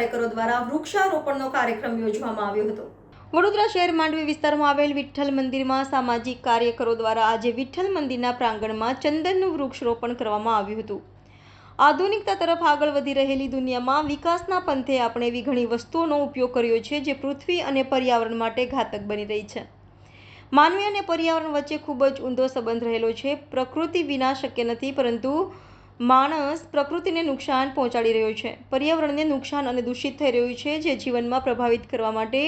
કાર્યકરો દ્વારા વૃક્ષારોપણનો કાર્યક્રમ યોજવામાં આવ્યો હતો. વડોદરા શહેર માંડવી વિસ્તારમાં આવેલ વિઠ્ઠલ મંદિરમાં સામાજિક કાર્યકરો દ્વારા આજે વિઠ્ઠલ મંદિરના પ્રાંગણમાં ચંદનનું વૃક્ષરોપણ કરવામાં આવ્યું હતું. આધુનિકતા તરફ આગળ વધી રહેલી દુનિયામાં વિકાસના પંથે આપણે એવી ઘણી વસ્તુઓનો ઉપયોગ કર્યો છે જે પૃથ્વી અને પર્યાવરણ માટે ઘાતક બની રહી છે. માનવી અને પર્યાવરણ વચ્ચે ખૂબ જ ઊંધો સંબંધ રહેલો છે. પ્રકૃતિ વિના શક્ય નથી, પરંતુ માણસ પ્રકૃતિને નુકસાન પહોંચાડી રહ્યો છે. પર્યાવરણને નુકસાન અને દૂષિત થઈ રહ્યું છે જે જીવનમાં પ્રભાવિત કરવા માટે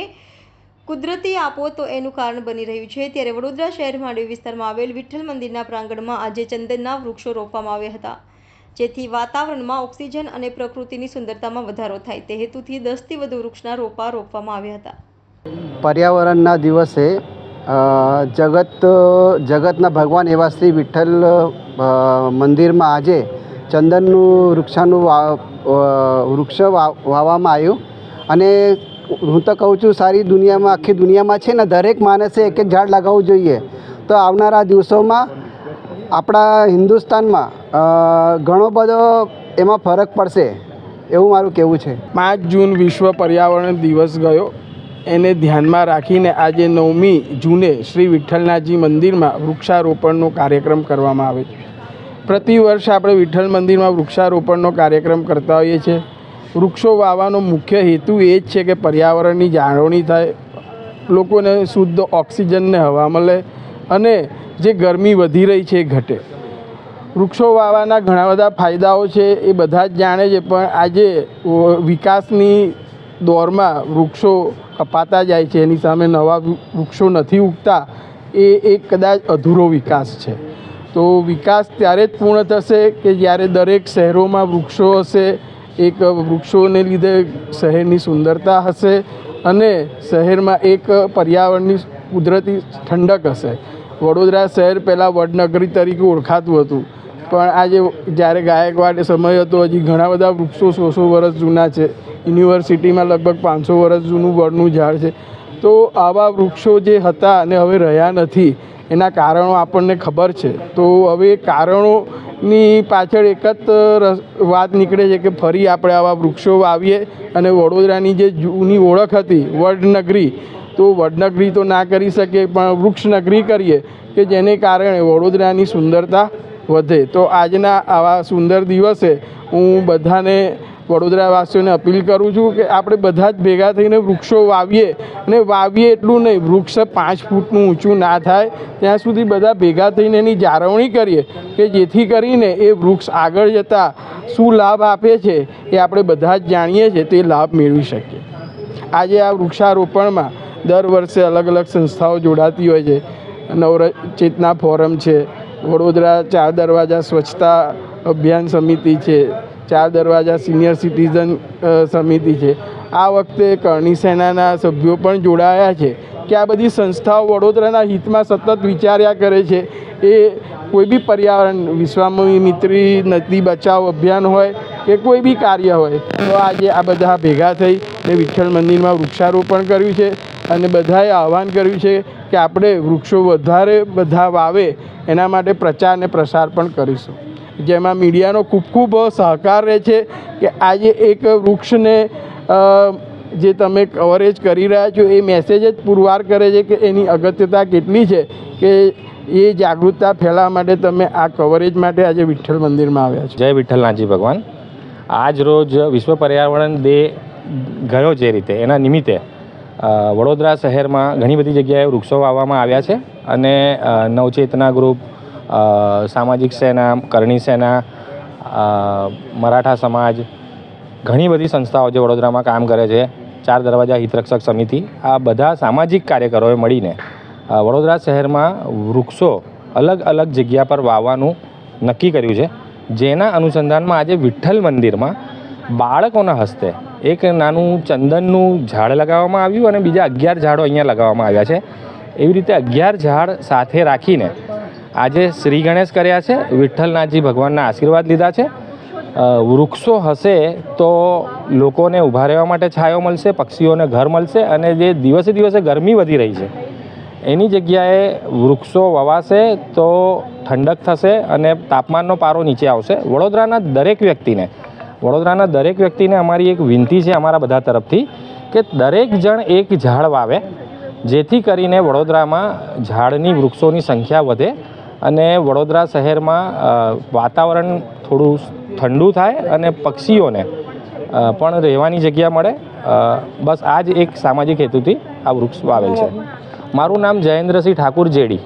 કુદરતી આપો તો એનું કારણ બની રહ્યું છે. ત્યારે વડોદરા શહેર માંડવી વિસ્તારમાં આવેલ વિઠ્ઠલ મંદિરના પ્રાંગણમાં આજે ચંદનના વૃક્ષો રોપવામાં આવ્યા હતા. જેથી વાતાવરણમાં ઓક્સિજન અને પ્રકૃતિની સુંદરતામાં વધારો થાય. તે હેતુથી દસથી વધુ વૃક્ષના રોપા રોપવામાં આવ્યા હતા. પર્યાવરણના દિવસે જગત, જગતના ભગવાન એવા શ્રી વિઠ્ઠલ મંદિરમાં આજે ચંદનનું વૃક્ષાનું વૃક્ષ વાવવામાં આવ્યું. અને હું તો કહું છું, સારી દુનિયામાં, આખી દુનિયામાં છે ને, દરેક માણસે એક એક ઝાડ લગાવવું જોઈએ. તો આવનારા દિવસોમાં આપણા હિન્દુસ્તાનમાં ઘણો બધો એમાં ફરક પડશે, એવું મારું કહેવું છે. પાંચ જૂન વિશ્વ પર્યાવરણ દિવસ ગયો. એને ધ્યાનમાં રાખીને આજે નવમી જૂને શ્રી વિઠ્ઠલનાથજી મંદિરમાં વૃક્ષારોપણનો કાર્યક્રમ કરવામાં આવે છે. પ્રતિ વર્ષ આપણે વિઠ્ઠલ મંદિરમાં વૃક્ષારોપણનો કાર્યક્રમ કરતા હોઈએ છીએ. વૃક્ષો વાવવાનો મુખ્ય હેતુ એ જ છે કે પર્યાવરણની જાળવણી થાય. લોકોને શુદ્ધ ઓક્સિજનને હવા મળે અને જે ગરમી વધી રહી છે એ ઘટે. વૃક્ષો વાવવાના ઘણા બધા ફાયદાઓ છે, એ બધા જ જાણે છે, પણ આજે વિકાસની દોરમાં વૃક્ષો કપાતા જાય છે, એની સામે નવા વૃક્ષો નથી ઉગતા, એ એક કદાચ અધૂરો વિકાસ છે. તો વિકાસ ત્યારે જ પૂર્ણ થશે કે જ્યારે દરેક શહેરોમાં વૃક્ષો હશે? એક વૃક્ષોને લીધે શહેરની સુંદરતા હશે અને શહેરમાં એક પર્યાવરણની કુદરતી ઠંડક હશે. વડોદરા શહેર પહેલાં વડનગરી તરીકે ઓળખાતું હતું. પણ આજે જ્યારે ગાયકવાડ સમય હતો, હજી ઘણા બધા વૃક્ષો સો સો વર્ષ જૂના છે. યુનિવર્સિટીમાં લગભગ પાંચસો વર્ષ જૂનું વડનું ઝાડ છે. તો આવા વૃક્ષો જે હતા અને હવે રહ્યા નથી એના કારણો આપણને ખબર છે. તો હવે કારણોની પાછળ એક જ વાત નીકળે છે કે ફરી આપણે આવા વૃક્ષો વાવીએ અને વડોદરાની જે જૂની ઓળખ હતી, વડનગરી, તો વડનગરી તો ના કરી શકીએ, પણ વૃક્ષનગરી કરીએ કે જેને કારણે વડોદરાની સુંદરતા વધે. તો આજના આવા સુંદર દિવસે હું બધાને વડોદરાવાસીઓને અપીલ કરું છું કે આપણે બધા જ ભેગા થઈને વૃક્ષો વાવીએ અને વાવીએ એટલું નહીં, વૃક્ષ પાંચ ફૂટનું ઊંચું ના થાય. ત્યાં સુધી બધા ભેગા થઈને એની જાળવણી કરીએ કે જેથી કરીને એ વૃક્ષ આગળ જતાં શું લાભ આપે છે એ આપણે બધા જ જાણીએ છીએ, તે લાભ મેળવી શકીએ. આજે આ વૃક્ષારોપણમાં દર વર્ષે અલગ અલગ સંસ્થાઓ જોડાતી હોય છે. નવર ચેતના ફોરમ છે, વડોદરા ચાર દરવાજા સ્વચ્છતા અભિયાન સમિતિ છે ચાર દરવાજા સિનિયર સિટીઝન સમિતિ છે. આ વખતે કરણી સેનાના સભ્યો પણ જોડાયા છે. કે આ બધી સંસ્થાઓ વડોદરાના હિતમાં સતત વિચાર્યા કરે છે, એ કોઈ બી પર્યાવરણ વિશ્વામી મિત્રી, નદી બચાવ અભિયાન હોય કે કોઈ બી કાર્ય હોય, તો આજે આ બધા ભેગા થઈ ને વિઠ્ઠલ મંદિરમાં વૃક્ષારોપણ કર્યું છે અને બધાએ આહવાન કર્યું છે કે આપણે વૃક્ષો વધારે, બધા વાવે, એના માટે પ્રચાર અને પ્રસાર પણ કરીશું. જેમાં મીડિયાનો ખૂબ ખૂબ સહકાર રહે છે કે આજે એક વૃક્ષને જે તમે કવરેજ કરી રહ્યા છો, એ મેસેજ જ પુરવાર કરે છે કે એની અગત્યતા કેટલી છે કે એ જાગૃતતા ફેલાવવા માટે તમે આ કવરેજ માટે આજે વિઠ્ઠલ મંદિરમાં આવ્યા છો. જય વિઠ્ઠલનાથજી ભગવાન. આજ રોજ વિશ્વ પર્યાવરણ ડે ગયો જે રીતે, એના નિમિત્તે વડોદરા શહેરમાં ઘણી બધી જગ્યાએ વૃક્ષો વાવવામાં આવ્યા છે અને નવચેતના ગ્રુપ સામાજિક સેના, કરણી સેના મરાઠા સમાજ, ઘણી બધી સંસ્થાઓ જે વડોદરામાં કામ કરે છે. ચાર દરવાજા હિતરક્ષક સમિતિ, આ બધા સામાજિક કાર્યકરોએ મળીને વડોદરા શહેરમાં વૃક્ષો અલગ અલગ જગ્યા પર વાવવાનું નક્કી કર્યું છે. જેના અનુસંધાનમાં આજે વિઠ્ઠલ મંદિરમાં બાળકોના હસ્તે એક નાનું ચંદનનું ઝાડ લગાવવામાં આવ્યું અને બીજા અગિયાર ઝાડો અહીંયા લગાવવામાં આવ્યા છે. એવી રીતે અગિયાર ઝાડ સાથે રાખીને આજે શ્રી ગણેશ કર્યા છે. વિઠ્ઠલનાથજી ભગવાનના આશીર્વાદ લીધા છે. વૃક્ષો હશે તો લોકોને ઊભા રહેવા માટે છાયો મળશે, પક્ષીઓને ઘર મળશે અને જે દિવસે દિવસે ગરમી વધી રહી છે, એની જગ્યાએ વૃક્ષો વવાશે તો ઠંડક થશે અને તાપમાનનો પારો નીચે આવશે. વડોદરાના દરેક વ્યક્તિને, વડોદરાના દરેક વ્યક્તિને અમારી એક વિનંતી છે અમારા બધા તરફથી કે દરેક જણ એક ઝાડ વાવે, જેથી કરીને વડોદરામાં ઝાડની વૃક્ષોની સંખ્યા વધે અને વડોદરા શહેરમાં વાતાવરણ થોડું ઠંડુ થાય અને પક્ષીઓને પણ રહેવાની જગ્યા મળે. બસ આ જ એક સામાજિક હેતુથી આ વૃક્ષ વાવેલ છે. મારું નામ જયેન્દ્રસિંહ ઠાકુર જેડી.